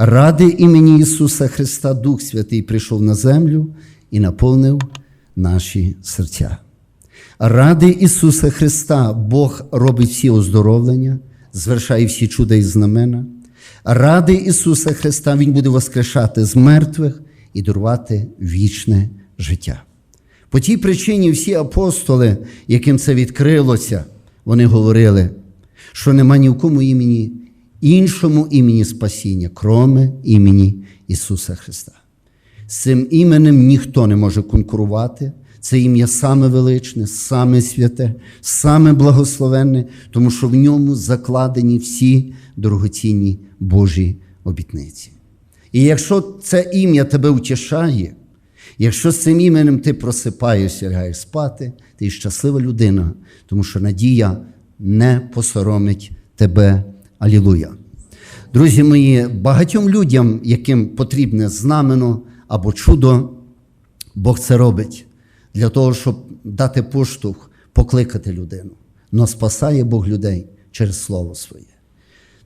Ради імені Ісуса Христа Дух Святий прийшов на землю і наповнив наші серця. Ради Ісуса Христа Бог робить всі оздоровлення, звершає всі чуда і знамена. Ради Ісуса Христа Він буде воскрешати з мертвих і дарувати вічне життя. По тій причині всі апостоли, яким це відкрилося, вони говорили, що нема ні в кому імені, іншому імені спасіння, кроме імені Ісуса Христа. З цим іменем ніхто не може конкурувати. Це ім'я саме величне, саме святе, саме благословенне, тому що в ньому закладені всі дорогоцінні Божі обітниці. І якщо це ім'я тебе утішає, якщо з цим іменем ти просипаєшся, лягаєш спати, ти щаслива людина, тому що надія не посоромить тебе. Алілуя. Друзі мої, багатьом людям, яким потрібне знамено або чудо, Бог це робить для того, щоб дати поштовх, покликати людину. Но спасає Бог людей через Слово своє.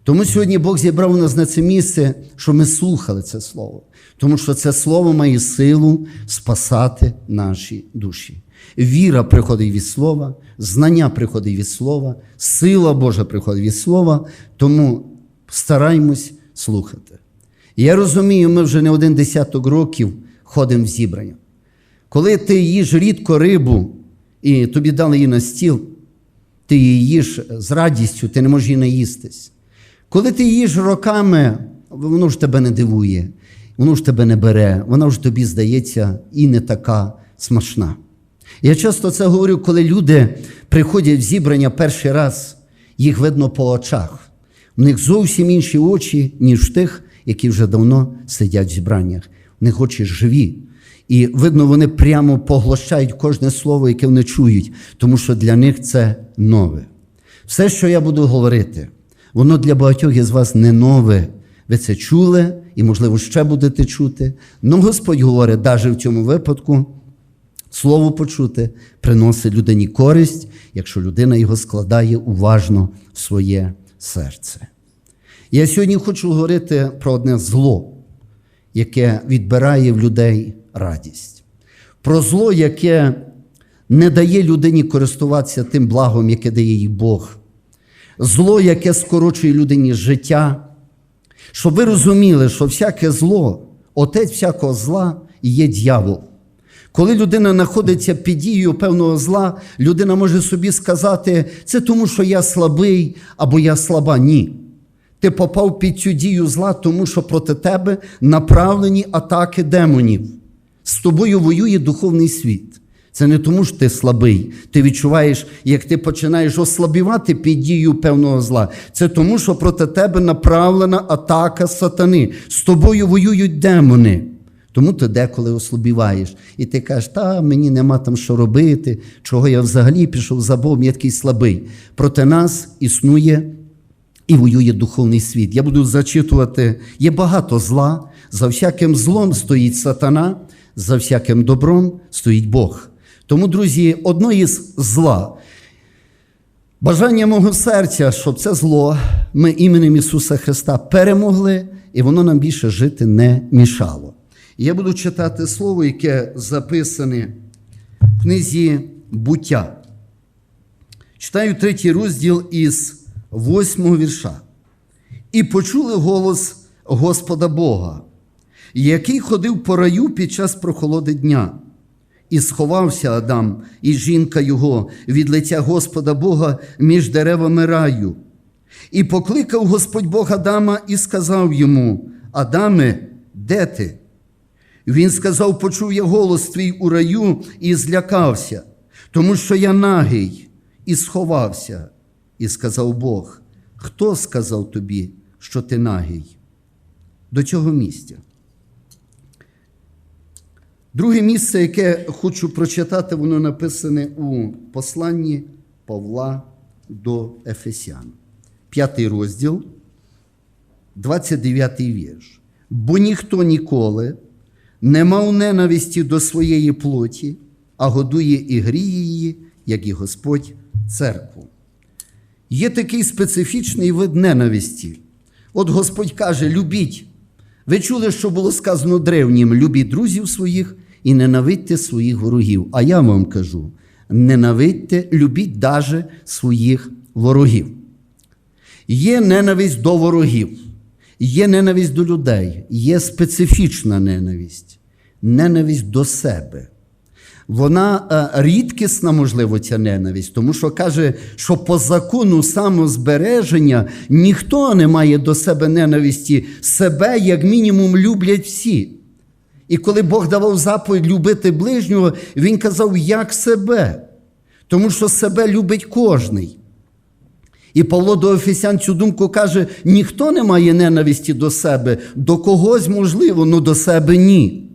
Тому сьогодні Бог зібрав нас на це місце, щоб ми слухали це Слово. Тому що це Слово має силу спасати наші душі. Віра приходить від Слова, знання приходить від Слова, сила Божа приходить від Слова, тому стараємось слухати. Я розумію, ми вже не один десяток років ходимо в зібрання. Коли ти їш рідко рибу і тобі дали її на стіл, ти її їш з радістю, ти не можеш її наїстись. Коли ти їш роками, воно ж тебе не дивує, воно ж тебе не бере, вона ж тобі здається і не така смачна. Я часто це говорю, коли люди приходять в зібрання перший раз, їх видно по очах. У них зовсім інші очі, ніж тих, які вже давно сидять в зібраннях. У них очі живі. І видно, вони прямо поглощають кожне слово, яке вони чують, тому що для них це нове. Все, що я буду говорити, воно для багатьох із вас не нове. Ви це чули і, можливо, ще будете чути. Ну Господь говорить, навіть в цьому випадку, слово почути приносить людині користь, якщо людина його складає уважно в своє серце. Я сьогодні хочу говорити про одне зло, яке відбирає в людей радість. Про зло, яке не дає людині користуватися тим благом, яке дає їй Бог. Зло, яке скорочує людині життя. Щоб ви розуміли, що всяке зло, отець всякого зла є дьявол. Коли людина знаходиться під дією певного зла, людина може собі сказати, це тому, що я слабий або я слаба. Ні. Ти попав під цю дію зла, тому що проти тебе направлені атаки демонів. З тобою воює духовний світ. Це не тому, що ти слабий. Ти відчуваєш, як ти починаєш ослабівати під дією певного зла. Це тому, що проти тебе направлена атака сатани. З тобою воюють демони. Тому ти деколи ослабіваєш. І ти кажеш, та мені нема там що робити, чого я взагалі пішов за Богом, я такий слабий. Проти нас існує і воює духовний світ. Я буду зачитувати, є багато зла. За всяким злом стоїть сатана, за всяким добром стоїть Бог. Тому, друзі, одно із зла. Бажання мого серця, щоб це зло ми іменем Ісуса Христа перемогли, і воно нам більше жити не мішало. Я буду читати слово, яке записане в книзі буття. Читаю третій розділ із восьмого вірша. І почули голос Господа Бога, який ходив по раю під час прохолоди дня. І сховався Адам і жінка його від лиця Господа Бога між деревами раю. І покликав Господь Бог Адама і сказав йому: Адаме, де ти? Він сказав: Почув я голос твій у раю і злякався, тому що я нагий, і сховався. І сказав Бог: Хто сказав тобі, що ти нагий? До цього місця. Друге місце, яке хочу прочитати, воно написане у посланні Павла до Ефесян. П'ятий розділ, 29 вірш. Бо ніхто ніколи не мав ненависті до своєї плоті, а годує і гріє її, як і Господь церкву. Є такий специфічний вид ненависті. От Господь каже: любіть Ви чули, що було сказано древнім: любіть друзів своїх і ненавидьте своїх ворогів. А я вам кажу: ненавидьте, любіть даже своїх ворогів. Є ненависть до ворогів, є ненависть до людей, є специфічна ненависть, ненависть до себе. Вона е, рідкісна, можливо, ця ненависть, тому що каже, що по закону самозбереження ніхто не має до себе ненависті. Себе, як мінімум, люблять всі. І коли Бог давав заповідь любити ближнього, Він казав, як себе, тому що себе любить кожний. І Павло до Офісян цю думку каже: ніхто не має ненависті до себе, до когось можливо, але до себе ні.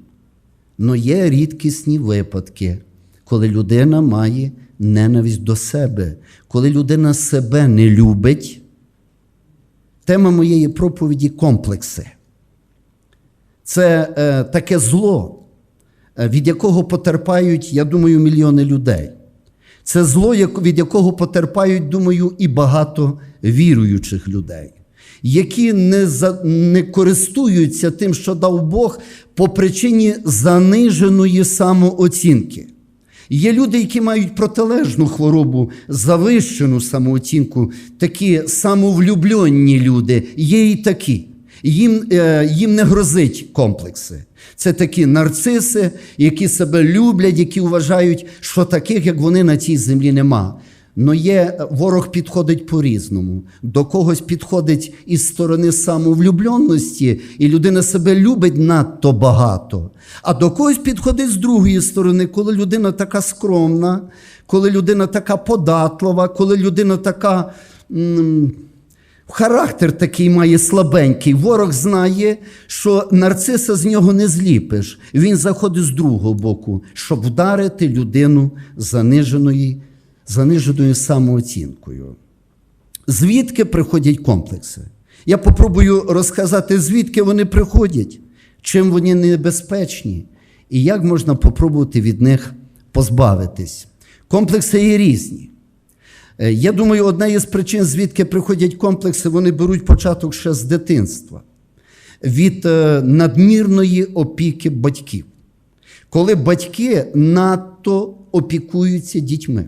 Но є рідкісні випадки, коли людина має ненависть до себе, коли людина себе не любить. Тема моєї проповіді комплекси. Це е, таке зло, е, від якого потерпають, я думаю, мільйони людей. Це зло, від якого потерпають, думаю, і багато віруючих людей, які не, за, не користуються тим, що дав Бог, по причині заниженої самооцінки. Є люди, які мають протилежну хворобу, завищену самооцінку, такі самовлюблені люди, є і такі. Їм, е, їм не грозить комплекси. Це такі нарциси, які себе люблять, які вважають, що таких, як вони, на цій землі нема. Но є ворог підходить по-різному. До когось підходить із сторони самовлюбленості, і людина себе любить надто багато. А до когось підходить з другої сторони, коли людина така скромна, коли людина така податлива, коли людина така. м, Характер такий має слабенький. Ворог знає, що нарциса з нього не зліпиш. Він заходить з другого боку, щоб вдарити людину заниженою, заниженою самооцінкою. Звідки приходять комплекси? Я попробую розказати, звідки вони приходять, чим вони небезпечні, і як можна попробувати від них позбавитись. Комплекси є різні. Е, Я думаю, одна із причин, звідки приходять комплекси, вони беруть початок ще з дитинства, від е, надмірної опіки батьків. Коли батьки надто опікуються дітьми.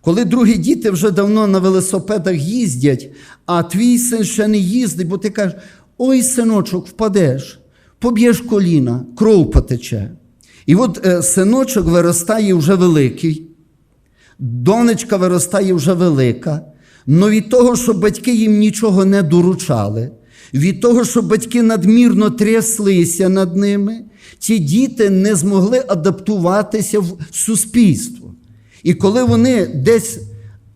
Коли другі діти вже давно на велосипедах їздять, а твій син ще не їздить, бо ти кажеш: ой, синочок, впадеш, поб'єш коліна, кров потече. І от е, синочок виростає вже великий, донечка виростає вже велика, але від того, що батьки їм нічого не доручали, від того, що батьки надмірно тряслися над ними, ці діти не змогли адаптуватися в суспільство. І коли вони десь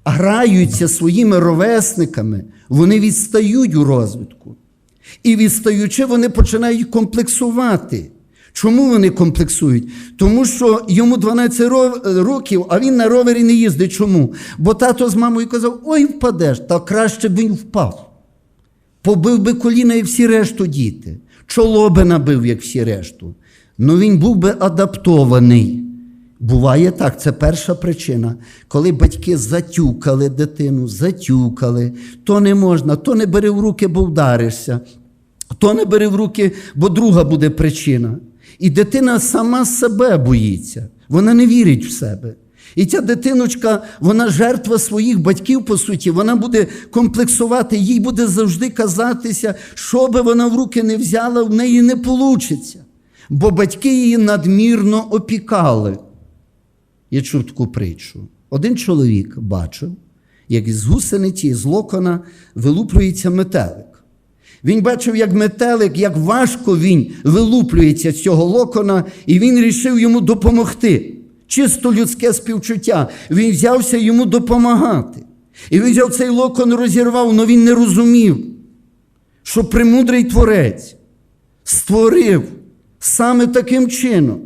граються своїми ровесниками, вони відстають у розвитку. І відстаючи, вони починають комплексувати. Чому вони комплексують? Тому що йому 12 років, а він на ровері не їздить. Чому? Бо тато з мамою казав: ой, впадеш, та краще б він впав. Побив би коліна і всі решту діти. Чоло би набив, як всі решту. Ну він був би адаптований. Буває так, це перша причина. Коли батьки затюкали дитину, затюкали, то не можна, то не бери в руки, бо вдаришся, то не бери в руки, бо друга буде причина. І дитина сама себе боїться, вона не вірить в себе. І ця дитиночка, вона жертва своїх батьків, по суті, вона буде комплексувати, їй буде завжди казатися, що би вона в руки не взяла, в неї не вийде. Бо батьки її надмірно опікали. Я чув таку притчу. Один чоловік бачив, як із гусениці, з локона вилуплюється метелик. Він бачив, як метелик, як важко він вилуплюється з цього локона, і він рішив йому допомогти. Чисто людське співчуття. Він взявся йому допомагати. І він взяв цей локон, розірвав, але він не розумів, що премудрий творець створив саме таким чином,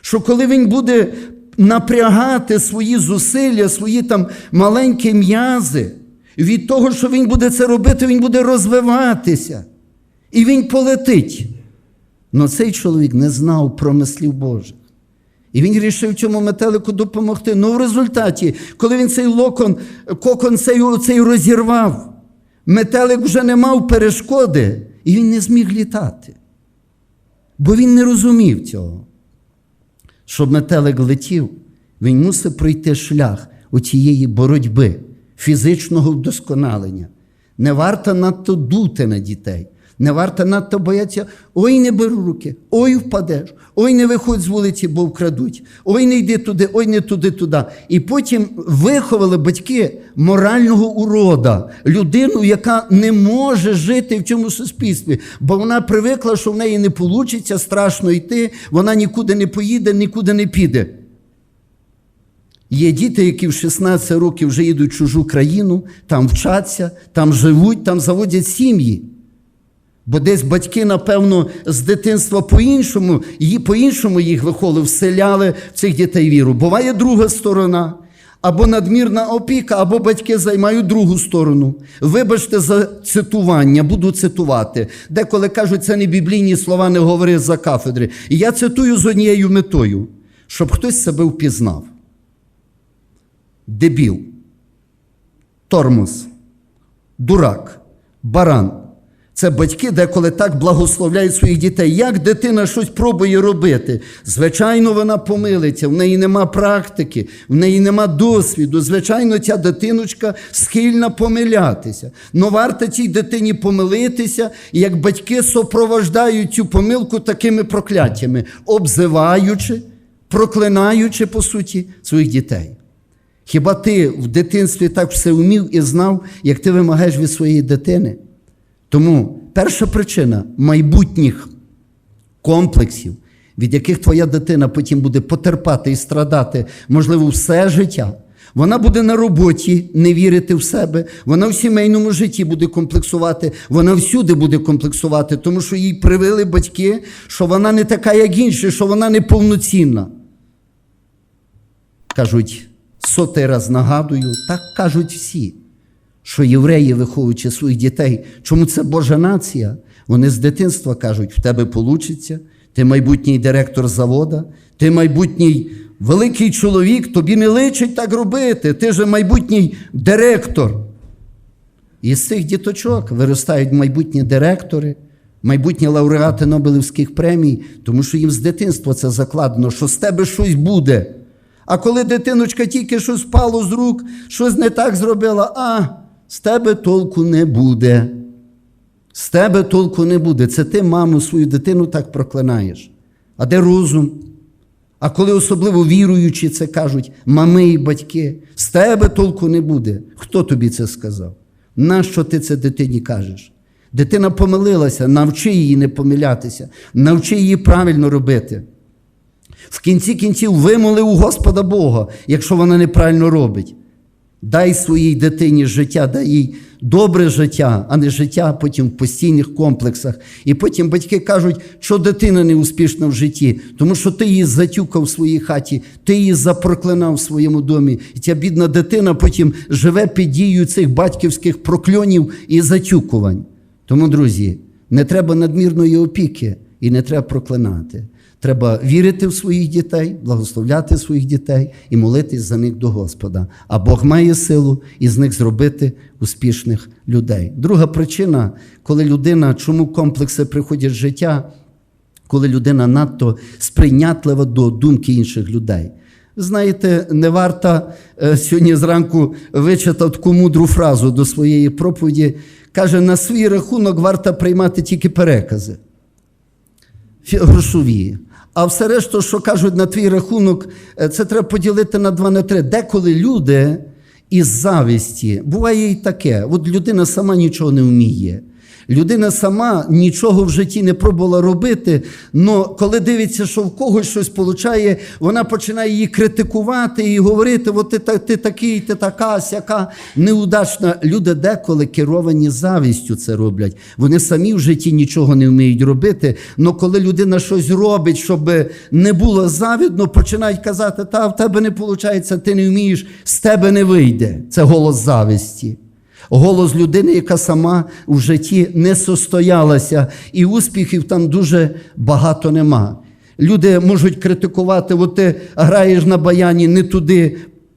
що коли він буде напрягати свої зусилля, свої там маленькі м'язи, від того, що він буде це робити, він буде розвиватися. І він полетить. Но цей чоловік не знав промислів Божих. І він вирішив цьому метелику допомогти. Ну, в результаті, коли він цей локон, кокон цей, цей розірвав, метелик вже не мав перешкоди, і він не зміг літати. Бо він не розумів цього. Щоб метелик летів, він мусив пройти шлях у тієї боротьби, фізичного вдосконалення. Не варто надто дути на дітей, не варто надто боятися, ой, не беру руки, ой, впадеш, ой, не виходь з вулиці, бо вкрадуть, ой, не йди туди, ой, не туди, туди. І потім виховали батьки морального урода, людину, яка не може жити в цьому суспільстві, бо вона привикла, що в неї не вийде, страшно йти, вона нікуди не поїде, нікуди не піде. Є діти, які в 16 років вже їдуть в чужу країну, там вчаться, там живуть, там заводять сім'ї. Бо десь батьки, напевно, з дитинства по-іншому, її по-іншому їх виховували, вселяли в цих дітей віру. Буває друга сторона, або надмірна опіка, або батьки займають другу сторону. Вибачте за цитування, буду цитувати. Деколи кажуть, це не біблійні слова, не говори за кафедри. І я цитую з однією метою, щоб хтось себе впізнав. Дебіл, тормоз, дурак, баран. Це батьки деколи так благословляють своїх дітей. Як дитина щось пробує робити? Звичайно, вона помилиться, в неї нема практики, в неї нема досвіду. Звичайно, ця дитиночка схильна помилятися. Но варто цій дитині помилитися, як батьки супровождають цю помилку такими прокляттями, обзиваючи, проклинаючи, по суті, своїх дітей. Хіба ти в дитинстві так все вмів і знав, як ти вимагаєш від своєї дитини? Тому перша причина майбутніх комплексів, від яких твоя дитина потім буде потерпати і страдати, можливо, все життя. Вона буде на роботі не вірити в себе, вона в сімейному житті буде комплексувати, вона всюди буде комплексувати, тому що їй привили батьки, що вона не така, як інші, що вона не повноцінна. Кажуть, сотий раз нагадую, так кажуть всі що євреї, виховуючи своїх дітей, чому це Божа нація? Вони з дитинства кажуть, в тебе вийде, ти майбутній директор завода, ти майбутній великий чоловік, тобі не личить так робити, ти же майбутній директор. І з цих діточок виростають майбутні директори, майбутні лауреати Нобелівських премій, тому що їм з дитинства це закладено, що з тебе щось буде. А коли дитиночка тільки щось впало з рук, щось не так зробила, а з тебе толку не буде. З тебе толку не буде. Це ти, маму, свою дитину так проклинаєш. А де розум? А коли особливо віруючі це кажуть, мами і батьки, з тебе толку не буде. Хто тобі це сказав? Нащо ти це дитині кажеш? Дитина помилилася, навчи її не помилятися, навчи її правильно робити. В кінці кінців вимоли у Господа Бога, якщо вона неправильно робить. Дай своїй дитині життя, дай їй добре життя, а не життя потім в постійних комплексах. І потім батьки кажуть, що дитина не успішна в житті, тому що ти її затюкав в своїй хаті, ти її запроклинав в своєму домі. І ця бідна дитина потім живе під дією цих батьківських прокльонів і затюкувань. Тому, друзі, не треба надмірної опіки і не треба проклинати. Треба вірити в своїх дітей, благословляти своїх дітей і молитись за них до Господа. А Бог має силу із них зробити успішних людей. Друга причина, коли людина, чому комплекси приходять в життя, коли людина надто сприйнятлива до думки інших людей. Знаєте, не варто е, сьогодні зранку вичитав таку мудру фразу до своєї проповіді. Каже, на свій рахунок варто приймати тільки перекази грошові. А все решту, що кажуть на твій рахунок, е, це треба поділити на два на три. Деколи люди із завісті, буває і таке, от людина сама нічого не вміє. Людина сама нічого в житті не пробувала робити, але коли дивиться, що в когось щось получає, вона починає її критикувати і говорити: от ти, ти такий, ти така, сяка неудачна. Люди деколи керовані завістю це роблять. Вони самі в житті нічого не вміють робити. але коли людина щось робить, щоб не було завідно, починають казати, та в тебе не виходить, ти не вмієш, з тебе не вийде. Це голос завісті. Голос людини, яка сама в житті не состоялася, і успіхів там дуже багато нема. Люди можуть критикувати, от ти граєш на баяні не туди,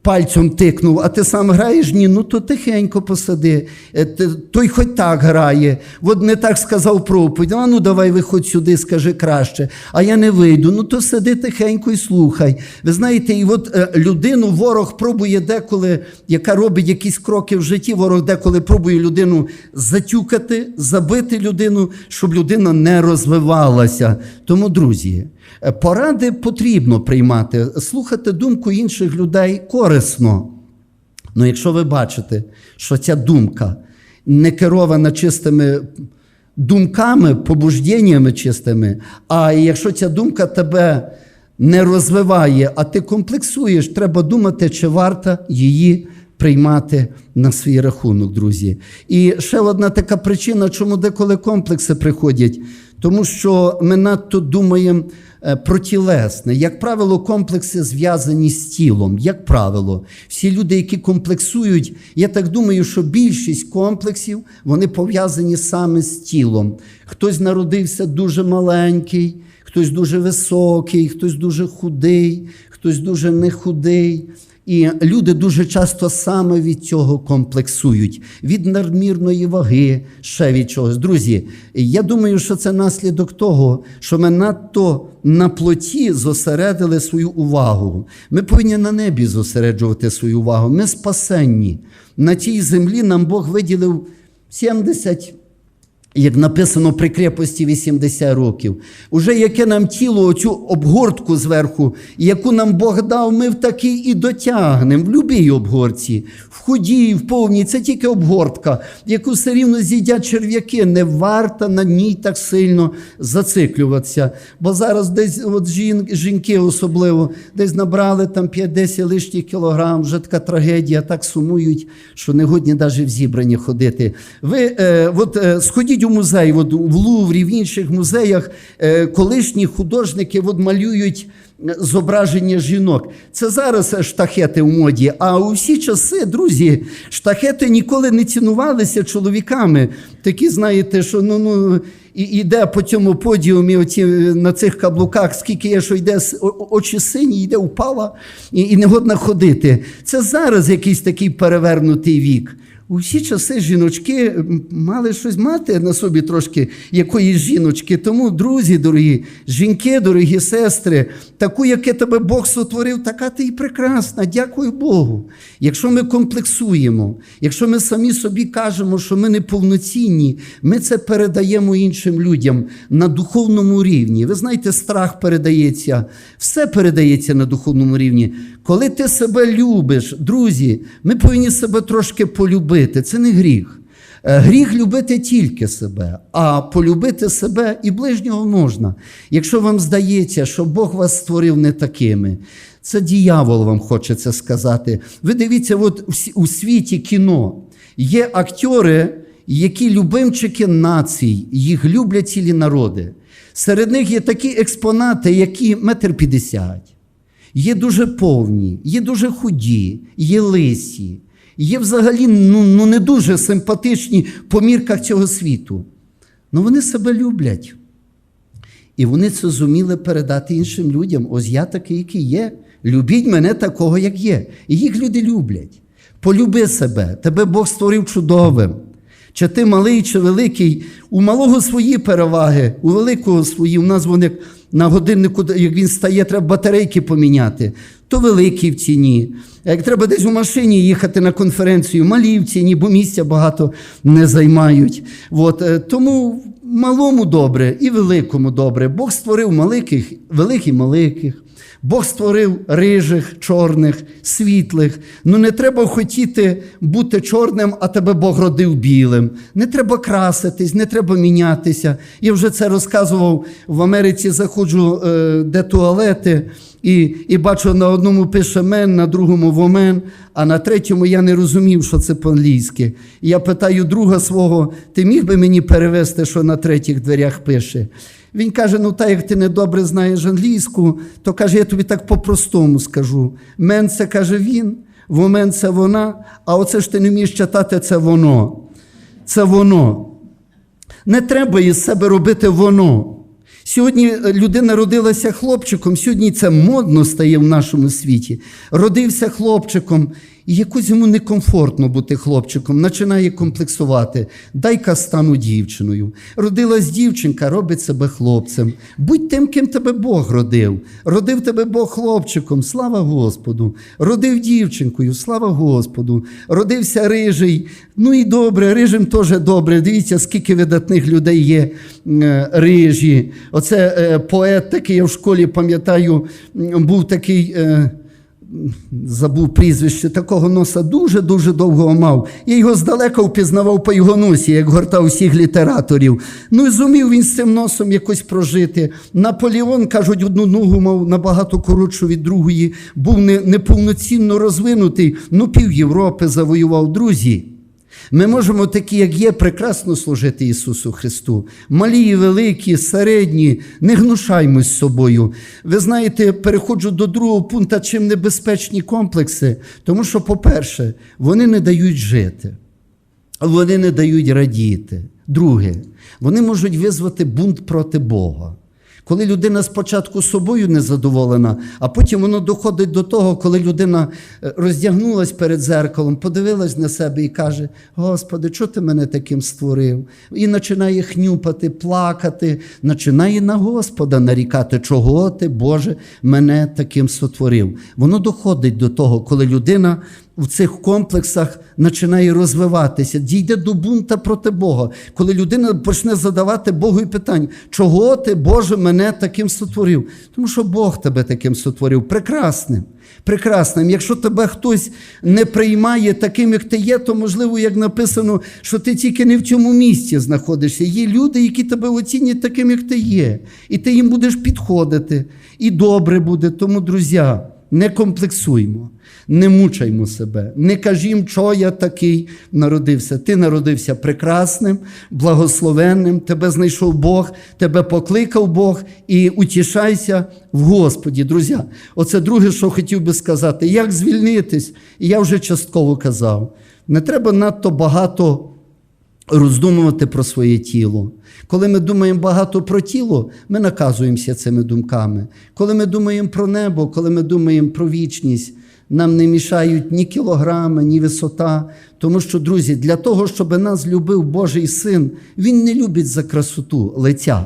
пальцем тикнув, а ти сам граєш? Ні, ну то тихенько посади. Е, Той хоч так грає. От не так сказав проповідь. А ну давай виходь сюди, скажи краще. А я не вийду. Ну то сиди тихенько і слухай. Ви знаєте, і от е, людину ворог пробує деколи, яка робить якісь кроки в житті, ворог деколи пробує людину затюкати, забити людину, щоб людина не розвивалася. Тому, друзі, поради потрібно приймати, слухати думку інших людей корисно. Ну, якщо ви бачите, що ця думка не керована чистими думками, побужденнями чистими, а якщо ця думка тебе не розвиває, а ти комплексуєш, треба думати, чи варто її приймати на свій рахунок, друзі. І ще одна така причина, чому деколи комплекси приходять, тому що ми надто думаємо е, про тілесне. Як правило, комплекси зв'язані з тілом. Як правило, всі люди, які комплексують, я так думаю, що більшість комплексів вони пов'язані саме з тілом. Хтось народився дуже маленький, хтось дуже високий, хтось дуже худий, хтось дуже не худий. І люди дуже часто саме від цього комплексують, від надмірної ваги, ще від чогось. Друзі, я думаю, що це наслідок того, що ми надто на плоті зосередили свою увагу. Ми повинні на небі зосереджувати свою увагу. Ми спасенні. На цій землі нам Бог виділив 70 як написано при крепості 80 років. Уже яке нам тіло, оцю обгортку зверху, яку нам Бог дав, ми в такій і дотягнемо, в любій обгорці, в худій, в повній, це тільки обгортка, яку все рівно з'їдять черв'яки. Не варто на ній так сильно зациклюватися. Бо зараз десь от жін, жінки особливо десь набрали там 5-10 лишніх кілограм, вже така трагедія, так сумують, що не годні навіть в зібрані ходити. Ви е, от, е, сходіть у музей, от, в Луврі, в інших музеях е, колишні художники от, малюють е, зображення жінок. Це зараз е, штахети в моді, а у всі часи, друзі, штахети ніколи не цінувалися чоловіками. Такі, знаєте, що ну, ну, і йде по цьому подіумі оці, на цих каблуках, скільки є, що йде очі сині, йде упала і, і не годна ходити. Це зараз якийсь такий перевернутий вік. У всі часи жіночки мали щось мати на собі трошки якоїсь жіночки. Тому, друзі, дорогі, жінки, дорогі сестри, таку, яке тебе Бог сотворив, така ти і прекрасна. Дякую Богу. Якщо ми комплексуємо, якщо ми самі собі кажемо, що ми не повноцінні, ми це передаємо іншим людям на духовному рівні. Ви знаєте, страх передається, все передається на духовному рівні. Коли ти себе любиш, друзі, ми повинні себе трошки полюбити. Це не гріх. Е, Гріх любити тільки себе, а полюбити себе і ближнього можна. Якщо вам здається, що Бог вас створив не такими, це діявол вам хоче це сказати. Ви дивіться, от у світі кіно є актори, які любимчики націй, їх люблять цілі народи. Серед них є такі експонати, які метр п'ятдесят. Є дуже повні, є дуже худі, є лисі, є взагалі ну, ну, не дуже симпатичні по мірках цього світу. Ну вони себе люблять. І вони це зуміли передати іншим людям. Ось я такий, який є. Любіть мене такого, як є. І їх люди люблять. Полюби себе, тебе Бог створив чудовим. Чи ти малий, чи великий, у малого свої переваги, у великого свої. У нас вони на годиннику, як він стає, треба батарейки поміняти, то великий в ціні. А як треба десь у машині їхати на конференцію, малі в ціні, бо місця багато не займають. От, е, тому малому добре і великому добре. Бог створив маликих, великих і маликих. Бог створив рижих, чорних, світлих. Ну не треба хотіти бути чорним, а тебе Бог родив білим. Не треба краситись, не треба мінятися. Я вже це розказував в Америці. Заходжу, е, де туалети, і, і бачу, на одному пише мен, на другому вомен, а на третьому я не розумів, що це по-англійськи. І я питаю друга свого: ти міг би мені перевести, що на третіх дверях пише? Він каже: ну так як ти недобре знаєш англійську, то каже, я тобі так по-простому скажу. Мен це каже він, вомен це вона, а оце ж ти не вмієш читати, це воно. Це воно. Не треба із себе робити воно. Сьогодні е, людина родилася хлопчиком, сьогодні це модно стає в нашому світі. Родився хлопчиком, і якось йому некомфортно бути хлопчиком, починає комплексувати. Дай-ка стану дівчиною. Родилась дівчинка, робить себе хлопцем. Будь тим, ким тебе Бог родив. Родив тебе Бог хлопчиком, слава Господу. Родив дівчинкою, слава Господу. Родився рижий. Ну і добре, рижим теж добре. Дивіться, скільки видатних людей є е, рижі. Оце е, поет такий, я в школі пам'ятаю, був такий. Забув прізвище такого носа дуже-дуже довго мав. Я його здалека впізнавав по його носі, як гортав усіх літераторів. Ну і зумів він з цим носом якось прожити. Наполеон, кажуть, одну ногу мав набагато коротшу від другої, був не, неповноцінно розвинутий, ну пів Європи завоював. Друзі, ми можемо такі, як є, прекрасно служити Ісусу Христу. Малі великі, середні, не гнушаймось собою. Ви знаєте, переходжу до другого пункту, чим небезпечні комплекси. Тому що, по-перше, вони не дають жити, вони не дають радіти. Друге, вони можуть визвати бунт проти Бога. Коли людина спочатку собою незадоволена, а потім воно доходить до того, коли людина е, роздягнулась перед зеркалом, подивилась на себе і каже: Господи, чого ти мене таким створив? І починає хнюпати, плакати, починає на Господа нарікати, чого ти, Боже, мене таким сотворив. Воно доходить до того, коли людина в цих комплексах починає розвиватися, дійде до бунта проти Бога. Коли людина почне задавати Богу питання, чого ти, Боже, мене таким сотворив? Тому що Бог тебе таким сотворив, прекрасним. Прекрасним. Якщо тебе хтось не приймає таким, як ти є, то можливо, як написано, що ти тільки не в цьому місці знаходишся. Є люди, які тебе оцінять таким, як ти є. І ти їм будеш підходити. І добре буде. Тому, друзі, не комплексуймо, не мучаймо себе, не кажімо, що я такий народився. Ти народився прекрасним, благословенним, тебе знайшов Бог, тебе покликав Бог і утішайся в Господі. Друзі, оце друге, що хотів би сказати. Як звільнитись? Я вже частково казав. Не треба надто багато роздумувати про своє тіло. Коли ми думаємо багато про тіло, ми наказуємося цими думками. Коли ми думаємо про небо, коли ми думаємо про вічність, нам не мішають ні кілограми, ні висота. Тому що, друзі, для того, щоб нас любив Божий син, він не любить за красоту лиця.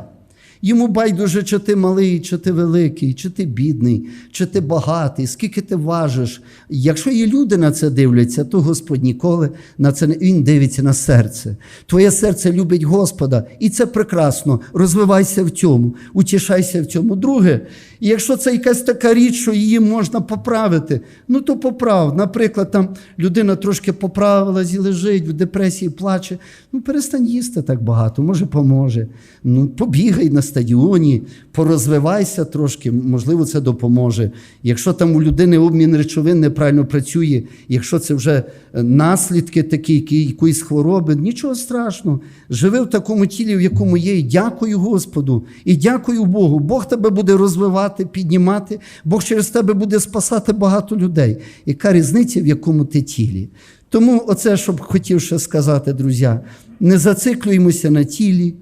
Йому байдуже, чи ти малий, чи ти великий, чи ти бідний, чи ти багатий, скільки ти важиш. Якщо є люди на це дивляться, то Господь ніколи на це не він дивиться на серце. Твоє серце любить Господа, і це прекрасно. Розвивайся в цьому, утішайся в цьому. Друге, якщо це якась така річ, що її можна поправити, ну то поправ. Наприклад, там людина трошки поправилась і лежить в депресії, плаче. Ну перестань їсти так багато, може поможе. Ну, побігай на стадіоні, порозвивайся трошки, можливо, це допоможе. Якщо там у людини обмін речовин неправильно працює, якщо це вже е, наслідки такі, якоїсь хвороби, нічого страшного. Живи в такому тілі, в якому є. І дякую Господу. І дякую Богу. Бог тебе буде розвивати, піднімати, Бог через тебе буде спасати багато людей. Яка різниця, в якому ти тілі? Тому оце, що б хотів ще сказати, друзі, не зациклюємося на тілі,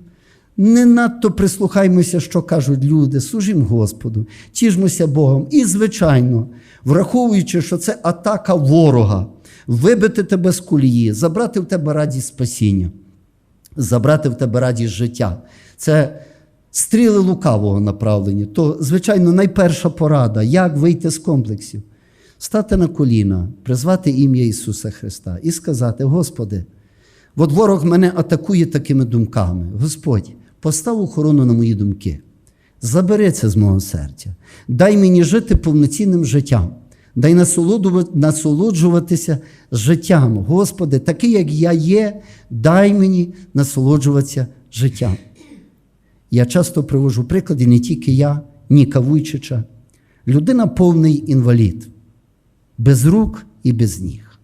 не надто прислухаймося, що кажуть люди, служимо Господу, тіжмося Богом. І, звичайно, враховуючи, що це атака ворога, вибити тебе з колії, забрати в тебе радість спасіння, забрати в тебе радість життя. Це стріли лукавого направлені. То, звичайно, найперша порада, як вийти з комплексів. Стати на коліна, призвати ім'я Ісуса Христа і сказати: Господи, от ворог мене атакує такими думками. Господь, постав охорону на мої думки. Забери це з мого серця. Дай мені жити повноцінним життям. Дай насолоджуватися життям. Господи, такий, як я є, дай мені насолоджуватися життям. Я часто привожу приклади, не тільки я, Ніка Вуйчича. Людина повний інвалід, без рук і без ніг.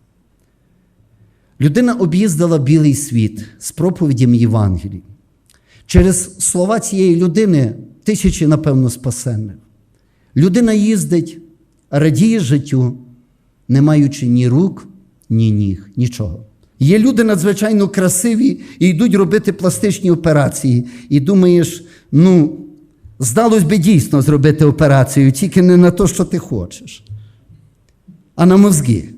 Людина об'їздила білий світ з проповідями Євангелії. Через слова цієї людини тисячі, напевно, спасенних. Людина їздить, радіє життю, не маючи ні рук, ні ніг, нічого. Є люди надзвичайно красиві і йдуть робити пластичні операції. І думаєш, ну, Здалось би дійсно зробити операцію, тільки не на те, що ти хочеш, а на мозги.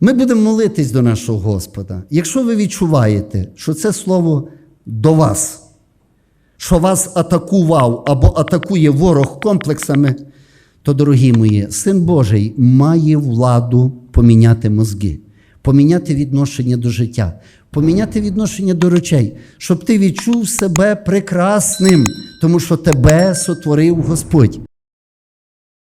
Ми будемо молитись до нашого Господа. Якщо ви відчуваєте, що це слово до вас, що вас атакував або атакує ворог комплексами, то, дорогі мої, Син Божий має владу поміняти мозги, поміняти відношення до життя, поміняти відношення до речей, щоб ти відчув себе прекрасним, тому що тебе сотворив Господь.